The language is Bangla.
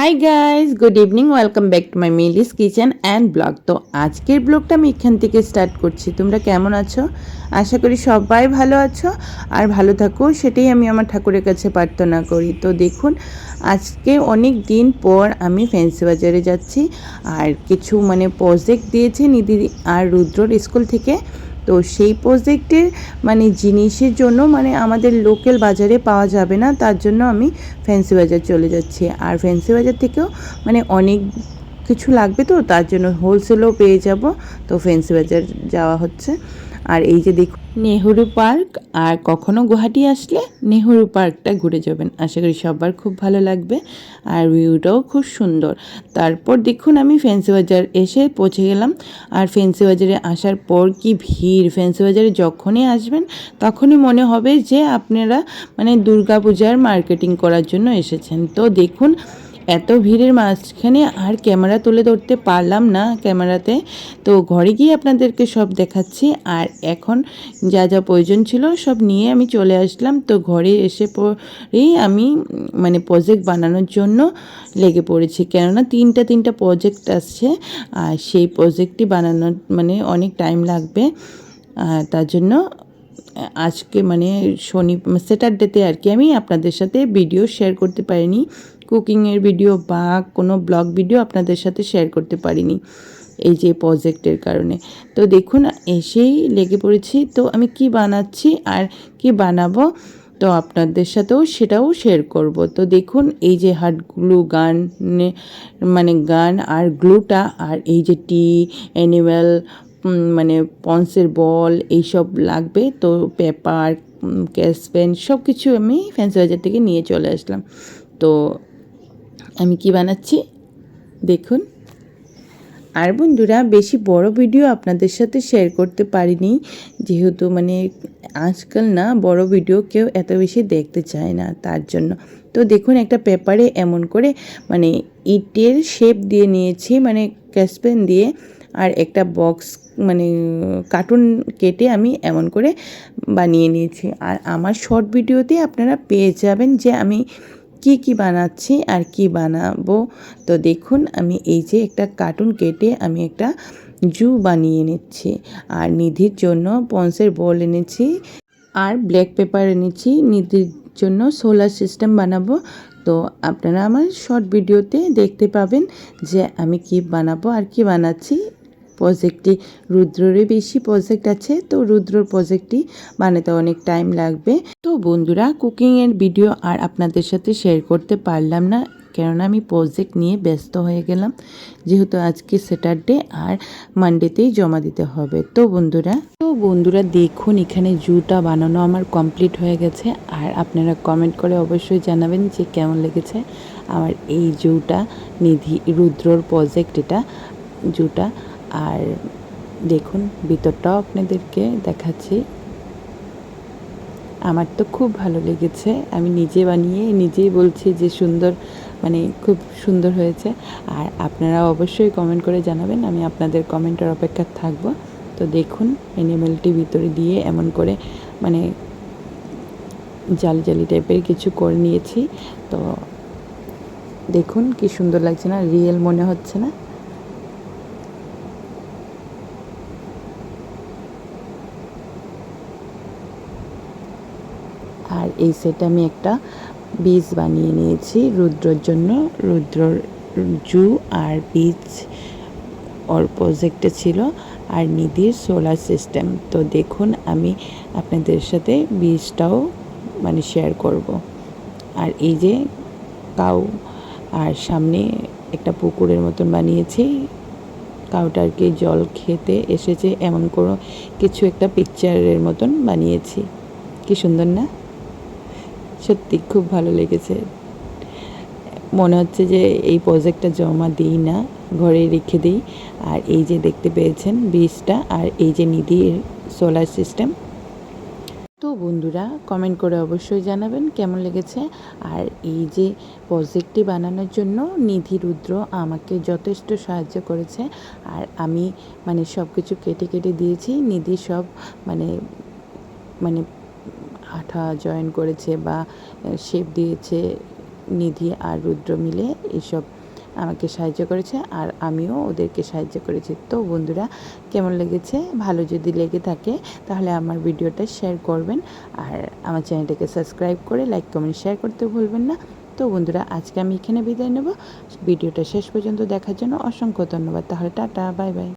Hi guys good evening welcome back to my Mili's kitchen and blog তো আজকের ব্লগটা আমি এখান থেকে স্টার্ট করছি। তোমরা কেমন আছো? আশা করি সবাই ভালো আছো আর ভালো থাকো, সেটাই আমি আমার ঠাকুরের কাছে প্রার্থনা করি। তো দেখুন, আজকে অনেক দিন পর আমি ফ্যান্সি বাজারে যাচ্ছি। আর কিছু মানে প্রজেক্ট দিয়েছে নিধি আর রুদ্রর স্কুল থেকে। তো সেই প্রজেক্টের মানে জিনিসের জন্য মানে আমাদের লোকাল বাজারে পাওয়া যাবে না, তার জন্য আমি ফ্যান্সি বাজার চলে যাচ্ছি। আর ফ্যান্সি বাজার থেকেও মানে অনেক কিছু লাগবে তো, তার জন্য হোলসেলও পেয়ে যাব। তো ফ্যান্সি বাজার যাওয়া হচ্ছে। আর এই যে দেখুন নেহরু পার্ক আর কখনো গুয়াহাটি আসলে নেহরু পার্কটা ঘুরে যাবেন। আশা করি সবার খুব ভালো লাগবে আর ভিউটাও খুব সুন্দর। তারপর দেখুন আমি ফ্যান্সি বাজার এসে পৌঁছে গেলাম আর ফ্যান্সি বাজারে আসার পর কি ভিড়। ফ্যান্সি বাজারে যখনই আসবেন তখনই মনে হবে যে আপনারা মানে দুর্গা পূজার মার্কেটিং করার জন্য এসেছেন। তো দেখুন এত ভিড়ের মাঝখানে আর ক্যামেরা তুলে ধরতে পারলাম না ক্যামেরাতে। তো ঘরে গিয়ে আপনাদেরকে সব দেখাচ্ছি। আর এখন যা যা প্রয়োজন ছিল সব নিয়ে আমি চলে আসলাম। তো ঘরে এসে পরেই আমি মানে প্রজেক্ট বানানোর জন্য লেগে পড়েছি। কেননা তিনটা তিনটা প্রজেক্ট আসছে। আর সেই প্রজেক্টটি বানানোর মানে অনেক টাইম লাগবে। তার জন্য আজকে মানে শনি স্যাটারডেতে আর কি আমি আপনাদের সাথে ভিডিও শেয়ার করতে পারিনি। কুকিংয়ের ভিডিও বা কোনো ব্লগ ভিডিও আপনাদের সাথে শেয়ার করতে পারিনি এই যে প্রজেক্টের কারণে। তো দেখুন, এসেই লেগে পড়েছি। তো আমি কি বানাচ্ছি আর কি বানাবো, তো আপনাদের সাথেও সেটাও শেয়ার করব। তো দেখুন, এই যে হার্ড গ্লু গান মানে গান আর গ্লুটা আর এই যে টি অ্যানিম্যাল মানে পন্সের বল, এইসব লাগবে। তো পেপার ক্যাশ পেন সব কিছু আমি ফ্যান্সি বাজার থেকে নিয়ে চলে আসলাম। তো আমি কি বানাচ্ছি? দেখুন। আর বন্ধুরা, বেশি বড় ভিডিও আপনাদের সাথে শেয়ার করতে পারিনি। যেহেতু মানে আজকাল না, বড় ভিডিও কেউ এত বেশি দেখতে চায় না, তার জন্য। তো দেখুন, একটা পেপারে এমন করে মানে ইটের শেপ দিয়ে নিয়েছি মানে ক্যাসপেন দিয়ে। আর একটা বক্স মানে কার্টুন কেটে আমি এমন করে বানিয়ে নিয়েছি। আর আমার শর্ট ভিডিওতে আপনারা পেয়ে যাবেন যে আমি কি কি বানাচ্ছি আর কি বানাবো? তো দেখুন, আমি এই যে একটা কার্টুন কেটে আমি একটা জু বানিয়ে নিচ্ছি। আর নিধির জন্য পন্সের বল এনেছি আর ব্ল্যাক পেপার এনেছি। নিধির জন্য সোলার সিস্টেম বানাবো। তো আপনারা আমার শর্ট ভিডিওতে দেখতে পাবেন যে আমি কি বানাবো আর কি বানাচ্ছি। প্রজেক্টটি রুদ্ররই বেশি প্রজেক্ট আছে, তো রুদ্রর প্রজেক্টটি বানাতে অনেক টাইম লাগবে। তো বন্ধুরা কুকিংয়ের ভিডিও আর আপনাদের সাথে শেয়ার করতে পারলাম না, কেননা আমি প্রজেক্ট নিয়ে ব্যস্ত হয়ে গেলাম। যেহেতু আজকে স্যাটারডে আর মানডেতেই জমা দিতে হবে। তো বন্ধুরা তো বন্ধুরা দেখুন, এখানে জুটা বানানো আমার কমপ্লিট হয়ে গেছে। আর আপনারা কমেন্ট করে অবশ্যই জানাবেন যে কেমন লেগেছে আমার এই জুটা নিধি রুদ্রর প্রজেক্ট এটা জুটা আর দেখুন, ভিতরটাও আপনাদেরকে দেখাচ্ছি। আমার তো খুব ভালো লেগেছে। আমি নিজে বানিয়ে, নিজেই বলছি যে সুন্দর মানে খুব সুন্দর হয়েছে। আর আপনারা অবশ্যই কমেন্ট করে জানাবেন, আমি আপনাদের কমেন্টের অপেক্ষা থাকব। তো দেখুন অ্যানিমেলটি ভিতরে দিয়ে এমন করে মানে জালি জালি টাইপের কিছু করে নিয়েছি। তো দেখুন, কি সুন্দর লাগছে না? রিয়েল মনে হচ্ছে না? আর এই সেটে আমি একটা বীজ বানিয়ে নিয়েছি। রুদ্রর জন্য রুদ্রর জু আর বীজ ওর প্রজেক্টে ছিল আর নিধির সোলার সিস্টেম তো দেখুন আমি আপনাদের সাথে বীজটাও মানে শেয়ার করব। আর এই যে কাউ আর সামনে একটা পুকুরের মতন বানিয়েছি। কাউটারকে জল খেতে এসেছে এমন কোনো কিছু একটা পিকচারের মতন বানিয়েছি। কি সুন্দর না? সত্যি খুব ভালো লেগেছে। মনে হচ্ছে যে এই প্রজেক্টটা জমা দিই না ঘরে রেখে দিই। আর এই যে দেখতে পেয়েছেন বীজটা আর এই যে নিধির সোলার সিস্টেম তো বন্ধুরা কমেন্ট করে অবশ্যই জানাবেন কেমন লেগেছে। আর এই যে প্রজেক্টটি বানানোর জন্য নিধি রুদ্র আমাকে যথেষ্ট সাহায্য করেছে। আর আমি মানে সব কিছু কেটে কেটে দিয়েছি, নিধি সব মানে মানে আঠা জয়েন করেছে বা শেপ দিয়েছে নিধি আর রুদ্র মিলে এসব আমাকে সাহায্য করেছে আর আমিও ওদেরকে সাহায্য করেছি। তো বন্ধুরা, কেমন লেগেছে? ভালো যদি লেগে থাকে তাহলে আমার ভিডিওটা শেয়ার করবেন আর আমার চ্যানেলটাকে সাবস্ক্রাইব করে লাইক, কমেন্ট, শেয়ার করতে ভুলবেন না। তো বন্ধুরা, আজকে আমি এখানে বিদায় নেব। ভিডিওটা শেষ পর্যন্ত দেখার জন্য অসংখ্য ধন্যবাদ। তাহলে টাটা, বাই বাই।